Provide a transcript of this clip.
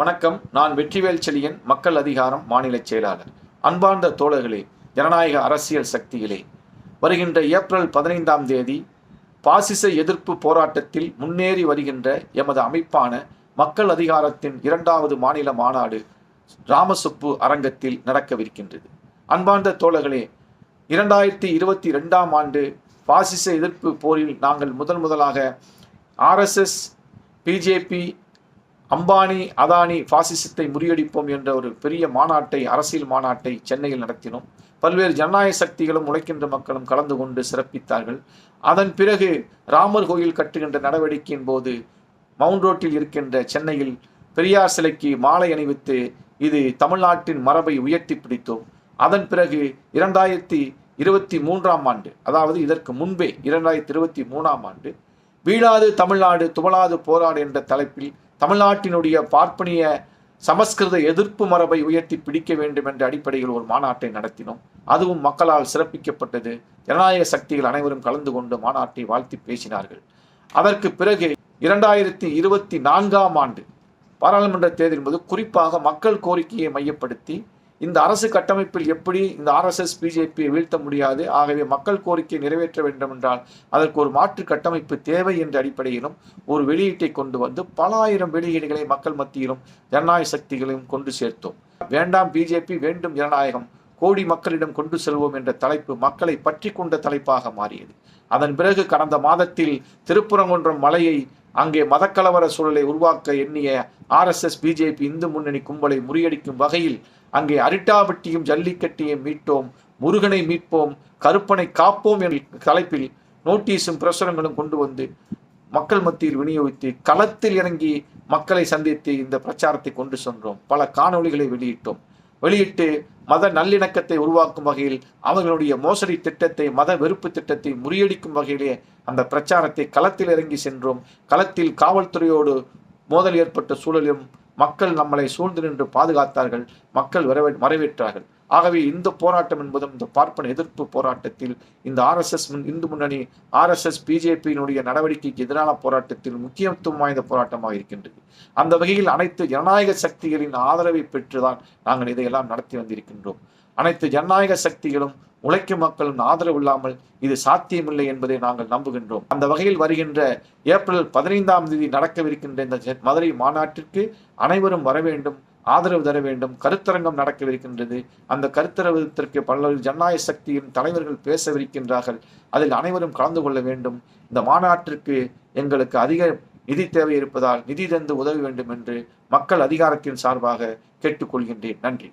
வணக்கம். நான் வெற்றிவேல் செழியன் மக்கள் அதிகாரம் மாநில செயலாளர். அன்பார்ந்த தோழர்களே ஜனநாயக அரசியல் சக்திகளே வருகின்ற ஏப்ரல் பதினைந்தாம் தேதி பாசிச எதிர்ப்பு போராட்டத்தில் முன்னேறி வருகின்ற எமது அமைப்பான மக்கள் அதிகாரத்தின் இரண்டாவது மாநில மாநாடு ராமசுப்பு அரங்கத்தில் நடக்கவிருக்கின்றது. அன்பார்ந்த தோழர்களே இரண்டாயிரத்தி இருபத்தி ரெண்டாம் ஆண்டு பாசிச எதிர்ப்பு போரில் நாங்கள் முதன் முதலாக ஆர்எஸ்எஸ் பிஜேபி அம்பானி அதானி பாசிசத்தை முறியடிப்போம் என்ற ஒரு பெரிய மாநாட்டை அரசியல் மாநாட்டை சென்னையில் நடத்தினோம். பல்வேறு ஜனநாயக சக்திகளும் உழைக்கின்ற மக்களும் கலந்து கொண்டு சிறப்பித்தார்கள். அதன் பிறகு ராமர் கோயில் கட்டுகின்ற நடவடிக்கையின் போது மவுண்ட் ரோட்டில் இருக்கின்ற சென்னையில் பெரியார் சிலைக்கு மாலை அணிவித்து இது தமிழ்நாட்டின் மரபை உயர்த்தி பிடித்தோம். அதன் பிறகு இரண்டாயிரத்தி இருபத்தி மூன்றாம் ஆண்டு அதாவது இதற்கு முன்பே இரண்டாயிரத்தி இருபத்தி மூணாம் ஆண்டு வீழாது தமிழ்நாடு துவளாது போராடு என்ற தலைப்பில் தமிழ்நாட்டினுடைய பார்ப்பனிய சமஸ்கிருத எதிர்ப்பு மரபை உயர்த்தி பிடிக்க வேண்டும் என்ற அடிப்படையில் ஒரு மாநாட்டை நடத்தினோம். அதுவும் மக்களால் சிறப்பிக்கப்பட்டது. ஜனநாயக சக்திகள் அனைவரும் கலந்து கொண்டு மாநாட்டை வாழ்த்தி பேசினார்கள். அதற்கு பிறகு இரண்டாயிரத்தி இருபத்தி நான்காம் ஆண்டு பாராளுமன்ற தேர்தலின் போது குறிப்பாக மக்கள் கோரிக்கையை மையப்படுத்தி இந்த அரசு கட்டமைப்பில் எப்படி இந்த ஆர்எஸ்எஸ் பிஜேபியை வீழ்த்த முடியாது? ஆகவே மக்கள் கோரிக்கை நிறைவேற்ற வேண்டும் என்றால் அதற்கு ஒரு மாற்று கட்டமைப்பு தேவை என்ற அடிப்படையிலும் ஒரு வெளியீட்டை கொண்டு வந்து பல ஆயிரம் வெளியீடுகளை மக்கள் மத்தியிலும் ஜனநாயக சக்திகளையும் கொண்டு சேர்த்தோம். வேண்டாம் பிஜேபி வேண்டும் ஜனநாயகம். கோடி மக்களிடம் கொண்டு செல்வோம் என்ற தலைப்பு மக்களை பற்றி கொண்ட தலைப்பாக மாறியது. அதன் பிறகு கடந்த மாதத்தில் திருப்புறங்குன்றம் மலையை அங்கே மதக்கலவர சூழலை உருவாக்க எண்ணிய ஆர்எஸ்எஸ் பிஜேபி இந்து முன்னணி கும்பலை முறியடிக்கும் வகையில் அங்கே அரிட்டாபட்டியும் ஜல்லிக்கட்டியும் மீட்டோம் முருகனை மீட்போம் கருப்பனை காப்போம் என்ற தலைப்பில் நோட்டீஸும் பிரசுரங்களும் கொண்டு வந்து மக்கள் மத்தியில் விநியோகித்து களத்தில் இறங்கி மக்களை சந்தித்து இந்த பிரச்சாரத்தை கொண்டு சென்றோம். பல காணொளிகளை வெளியிட்டோம். வெளியிட்டு மத நல்லிணக்கத்தை உருவாக்கும் வகையில் அவர்களுடைய மோசடி திட்டத்தை மத வெறுப்பு திட்டத்தை முறியடிக்கும் வகையிலே அந்த பிரச்சாரத்தை களத்தில் இறங்கி சென்றோம். களத்தில் காவல்துறையோடு மோதல் ஏற்பட்ட சூழலிலும் மக்கள் நம்மளை சூழ்ந்து நின்று பாதுகாத்தார்கள். மக்கள் வரவே வரவேற்றார்கள் ஆகவே இந்த போராட்டம் என்பதும் இந்த பார்ப்பன எதிர்ப்பு போராட்டத்தில் இந்த ஆர்எஸ்எஸ் இந்து முன்னணி ஆர்எஸ்எஸ் பிஜேபியினுடைய நடவடிக்கைக்கு எதிரான போராட்டத்தில் முக்கியத்துவம் வாய்ந்த போராட்டமாக இருக்கின்றது. அந்த வகையில் அனைத்து ஜனநாயக சக்திகளின் ஆதரவை பெற்றுதான் நாங்கள் இதையெல்லாம் நடத்தி வந்திருக்கின்றோம். அனைத்து ஜனநாயக சக்திகளும் உழைக்கும் மக்களின் ஆதரவு இல்லாமல் இது சாத்தியமில்லை என்பதை நாங்கள் நம்புகின்றோம். அந்த வகையில் வருகின்ற ஏப்ரல் பதினைந்தாம் தேதி நடக்கவிருக்கின்ற இந்த மதுரை மாநாட்டிற்கு அனைவரும் வர வேண்டும். ஆதரவு தர வேண்டும். கருத்தரங்கம் நடக்கவிருக்கின்றது. அந்த கருத்தரங்கத்திற்கு பல்வேறு ஜனநாயக சக்தியின் தலைவர்கள் பேசவிருக்கின்றார்கள். அதில் அனைவரும் கலந்து கொள்ள வேண்டும். இந்த மாநாட்டிற்கு எங்களுக்கு அதிக நிதி தேவை இருப்பதால் நிதி தந்து உதவ வேண்டும் என்று மக்கள் அதிகாரத்தின் சார்பாக கேட்டுக்கொள்கின்றேன். நன்றி.